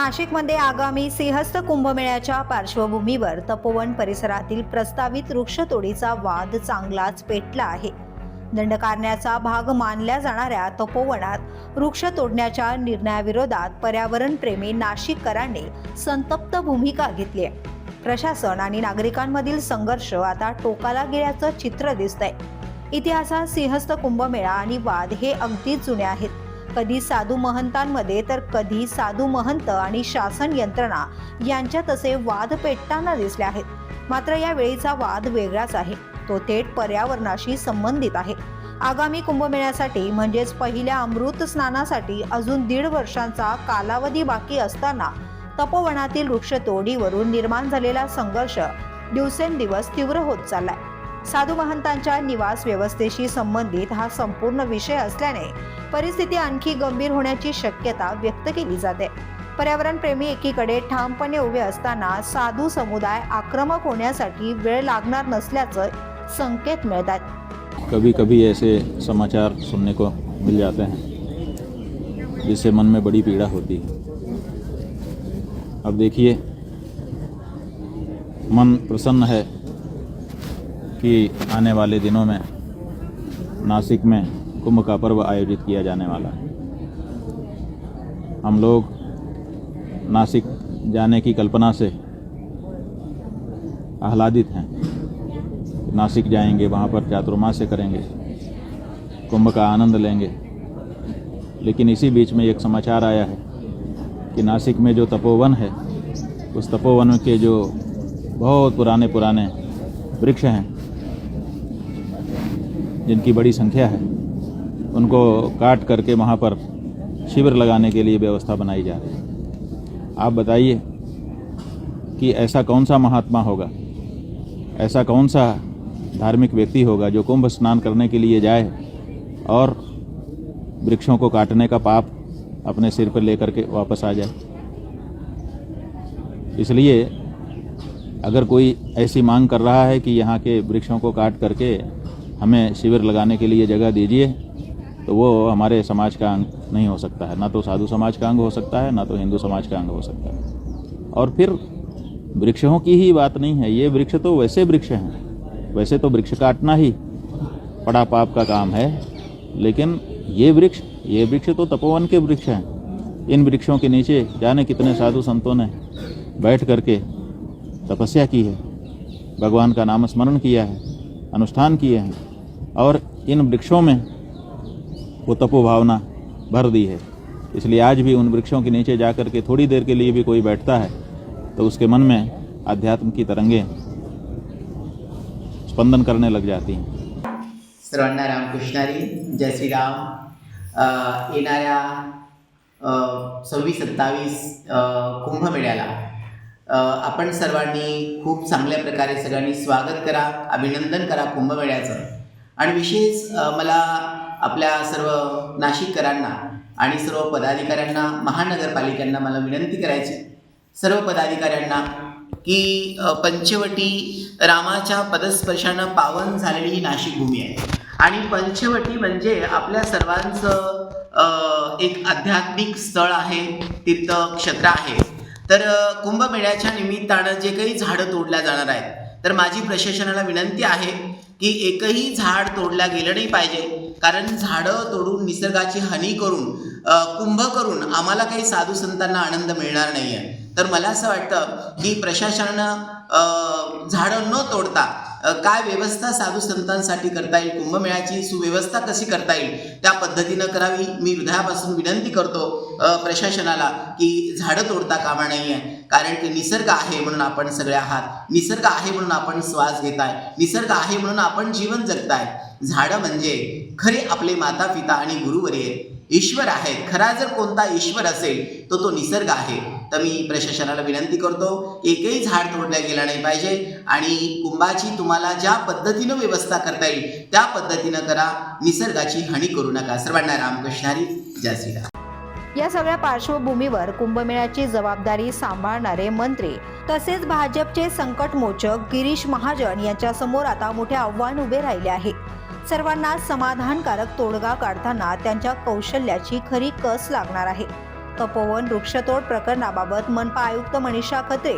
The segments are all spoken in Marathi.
नाशिकमध्ये आगामी सिंहस्थ कुंभमेळ्याच्या पार्श्वभूमीवर तपोवन परिसरातील प्रस्तावित वृक्षतोडीचा वाद चांगलाच पेटला आहे. दंडकारण्याचा भाग मानल्या जाणाऱ्या तपोवनात वृक्ष तोडण्याच्या निर्णयाविरोधात पर्यावरणप्रेमी नाशिककरांनी संतप्त भूमिका घेतली आहे. प्रशासन आणि नागरिकांमधील संघर्ष आता टोकाला गेल्याचं चित्र दिसतंय. इतिहासात सिंहस्थ कुंभमेळा आणि वाद हे अगदीच जुने आहेत. कधी साधू महंतांमध्ये तर कधी साधू महंत आणि शासन यंत्रणा यांच्यात असे वाद पेटताना दिसले आहेत. मात्र या वेळीचा वाद वेगळाच आहे. तो थेट पर्यावरणाशी संबंधित आहे. आगामी कुंभमेळ्यासाठी म्हणजेच पहिल्या अमृत स्नानासाठी अजून दीड वर्षांचा कालावधी बाकी असताना तपोवनातील वृक्षतोडीवरून निर्माण झालेला संघर्ष दिवसेंदिवस तीव्र होत चाललाय. साधू महंतांच्या निवास व्यवस्थेशी संबंधित हा संपूर्ण विषय असल्याने परिस्थिती आणखी गंभीर होण्याची शक्यता व्यक्त केली जाते. पर्यावरणप्रेमी एकीकडे ठामपणे उभे असताना साधू समुदाय आक्रमक होण्यासाठी वेळ लागणार नसल्याचं संकेत मिळतात कभी कभी ऐसे समाचार सुनने को मिल जाते हैं जिससे मन में बड़ी पीड़ा होती है। अब देखिए मन प्रसन्न है कि आने वाले दिनों में नासिक में कुंभ का पर्व आयोजित किया जाने वाला है। हम लोग नासिक जाने की कल्पना से आह्लादित हैं नासिक जाएँगे, वहाँ पर चातुर्मास्य करेंगे, कुंभ का आनंद लेंगे। लेकिन इसी बीच में एक समाचार आया है कि नासिक में जो तपोवन है, उस तपोवन के जो बहुत पुराने पुराने वृक्ष हैं जिनकी बड़ी संख्या है, उनको काट करके वहाँ पर शिविर लगाने के लिए व्यवस्था बनाई जा रही है। आप बताइए कि ऐसा कौन सा महात्मा होगा? ऐसा कौन सा धार्मिक व्यक्ति होगा जो कुंभ स्नान करने के लिए जाए और वृक्षों को काटने का पाप अपने सिर पर लेकर के वापस आ जाए? इसलिए अगर कोई ऐसी मांग कर रहा है कि यहाँ के वृक्षों को काट करके हमें शिविर लगाने के लिए जगह दीजिए तो वो हमारे समाज का अंग नहीं हो सकता है। ना तो साधु समाज का अंग हो सकता है, ना तो हिंदू समाज का अंग हो सकता है। और फिर वृक्षों की ही बात नहीं है। ये वृक्ष तो वैसे वृक्ष हैं। वैसे तो वृक्ष काटना ही बड़ा पाप का काम है। लेकिन ये वृक्ष ये वृक्ष तो तपोवन के वृक्ष हैं। इन वृक्षों के नीचे जाने कितने साधु संतों ने बैठ करके तपस्या की है। भगवान का नाम स्मरण किया है, अनुष्ठान किए हैं। और इन वृक्षों में वो तपोभावना भर दी है। इसलिए आज भी उन वृक्षों के नीचे जा करके थोड़ी देर के लिए भी कोई बैठता है तो उसके मन में अध्यात्म की तरंगे स्पंदन करने लग जाती हैं। सर्वांना रामकृष्णारी जय श्रीराम अ, येणाऱ्या सव्वीस सत्तावीस कुंभमेळ्याला अ, आपण सर्वांनी खूप चांगल्या प्रकारे सगळ्यांनी स्वागत करा अभिनंदन करा कुंभमेळ्याचं. आणि विशेष मला आपल्या सर्व नाशिककरांना आणि सर्व पदाधिकाऱ्यांना महानगरपालिकांना मला विनंती करायची. सर्व पदाधिकाऱ्यांना की पंचवटी रामाच्या पदस्पर्शानं पावन झालेली ही नाशिक भूमी आहे. आणि पंचवटी म्हणजे आपल्या सर्वांचं एक आध्यात्मिक स्थळ आहे तीर्थक्षेत्र आहे. तर कुंभमेळ्याच्या निमित्तानं जे काही झाडं तोडल्या जाणार आहेत तर माझी प्रशासनाला विनंती आहे की एकही झाड तोडला गेलं नाही पाहिजे. कारण झाडं तोडून निसर्गाची हानी करून कुंभ करून आम्हाला काही साधू संतांना आनंद मिळणार नाही आहे तर मला असं वाटतं की प्रशासनानं झाडं न तोडता काय व्यवस्था साधू संतांसाठी करता येईल? कुंभमेळ्याची सुव्यवस्था कशी करता येईल? त्या पद्धतीनं करावी. मी हृदयापासून विनंती करतो. प्रशासनाला की झाडं तोडता कामा नाही आहे कारण की निसर्ग आहे म्हणून आपण सगळे आहात. निसर्ग आहे म्हणून आपण श्वास घेताय. निसर्ग आहे म्हणून आपण जीवन जगताय. झाडं म्हणजे खरे आपले माता पिता आणि गुरुवर्य ईश्वर आहेत. खरा जर कोणता ईश्वर असेल तो तो निसर्ग आहे. तर मी प्रशासनाला विनंती करतो एकही झाड तोडल्या गेला नाही पाहिजे. आणि कुंभाची तुम्हाला ज्या पद्धतीनं व्यवस्था करता येईल त्या पद्धतीनं करा. निसर्गाची हानी करू नका. सर्वांना रामकृष्णारी जय श्रीराम. या सगळ्या पार्श्वभूमीवर कुंभमेळ्याची जबाबदारी सांभाळणारे मंत्री तसेच भाजपचे संकटमोचक गिरीश महाजन यांच्या समोर आता मोठे आव्हान उभे राहिले आहे. सर्वांना समाधानकारक तोडगा काढताना त्यांच्या कौशल्याची खरी कस लागणार आहे. तपोवन वृक्षतोड प्रकरणाबाबत मनपा आयुक्त मनीषा खत्रे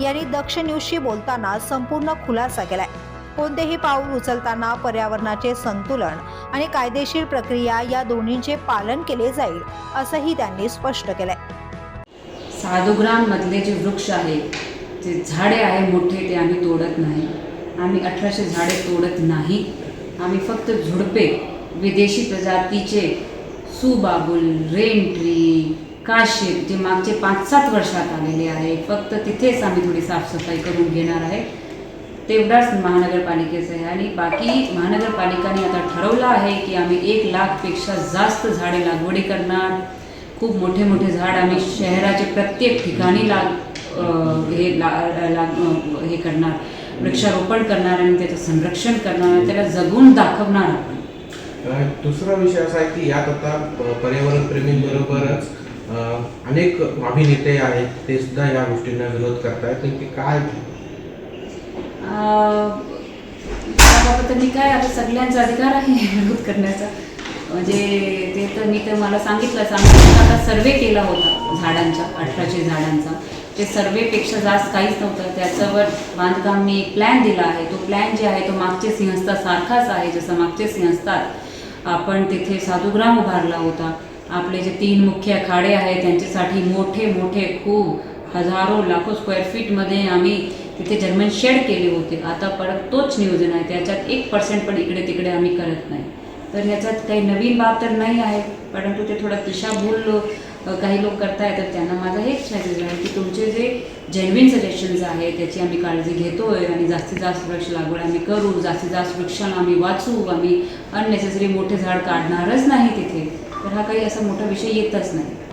यांनी दक्ष न्यूजशी बोलताना संपूर्ण खुलासा केलाय. कोणतेही पाऊल उचलताना पर्यावरणाचे संतुलन आणि कायदेशीर प्रक्रिया या दोन्हींचे पालन केले जाईल असंही त्यांनी स्पष्ट केलंय. साधुग्राममधले जे वृक्ष आहे जे झाडे आहे मोठे ते आम्ही तोडत नाही. आम्ही अठराशे झाडे तोडत नाही. आम्ही फक्त झुडपे विदेशी प्रजातीचे सुबाबुल रेन ट्री काशीर जे मागचे पाच सात वर्षात आलेले आहे फक्त तिथेच आम्ही थोडी साफसफाई करून घेणार आहे. तेवढाच महानगरपालिकेचं आहे. आणि बाकी महानगरपालिकाने आता ठरवलं आहे की आम्ही एक लाखपेक्षा जास्त झाडे लागवडी करणार. खूप मोठे मोठे झाड आम्ही शहराचे प्रत्येक ठिकाणी लाग हे ला लाग हे करणार. वृक्षारोपण करणार आणि त्याचं संरक्षण करणार आणि त्याला जगून दाखवणार आपण. दुसरा विषय असा आहे की यात आता पर्यावरण पर्यावरणप्रेमींबरोबरच अनेक अभिनेते आहेत ते सुद्धा या गोष्टींना विरोध करतायत. तर काय त्याबाबत मी काय आता सगळ्यांचा अधिकार आहे विरोध करण्याचा. म्हणजे ते तर मी तर मला सांगितलं सांगितलं. आता सर्वे केला होता झाडांचा अठराशे झाडांचा. ते सर्वेपेक्षा जास्त काहीच नव्हतं. त्याच्यावर मी एक प्लॅन दिला आहे. तो प्लॅन जे आहे तो मागचे सिंहस्थासारखाच आहे. जसं मागचे सिंहस्थात आपण तिथे साधुग्राम उभारला होता. आपले जे तीन मुख्य अखाडे आहेत त्यांच्यासाठी मोठे मोठे खूप हजारो लाखो स्क्वेअर फीटमध्ये आम्ही तिथे जर्मन शेड केले होते. आता परत तोच नियोजन आहे त्याच्यात एक पर्सेंट पण इकडे तिकडे आम्ही करत नाही. तर ह्याच्यात काही नवीन बाब तर नाही आहे परंतु ते थोडा दिशाभूल काही लोक करताय तर त्यांना माझा हेच मेसेज आहे की तुमचे जे जेन्युन सजेशन्स आहे त्याची आम्ही काळजी घेतोय आणि जास्तीत जास्त वृक्ष लागवड आम्ही करू जास्तीत जास्त वृक्षांना आम्ही वाचू आम्ही अननेसेसरी मोठे झाड काढणारच नाही तिथे. तर हा काही असा मोठा विषय येतच नाही.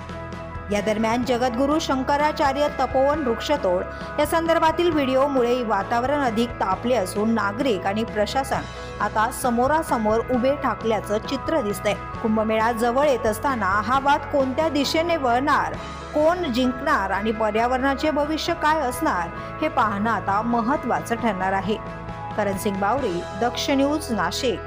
या दरम्यान जगद्गुरू शंकराचार्य तपोवन वृक्षतोड या संदर्भातील व्हिडिओमुळे वातावरण अधिक तापले असून नागरिक आणि प्रशासन आता समोरासमोर उभे ठाकल्याचं चित्र दिसतंय. कुंभमेळा जवळ येत असताना हा वाद कोणत्या दिशेने वळणार? कोण जिंकणार? आणि पर्यावरणाचे भविष्य काय असणार? हे पाहणं आता महत्त्वाचं ठरणार आहे. करण सिंग बावरी दक्ष न्यूज नाशिक.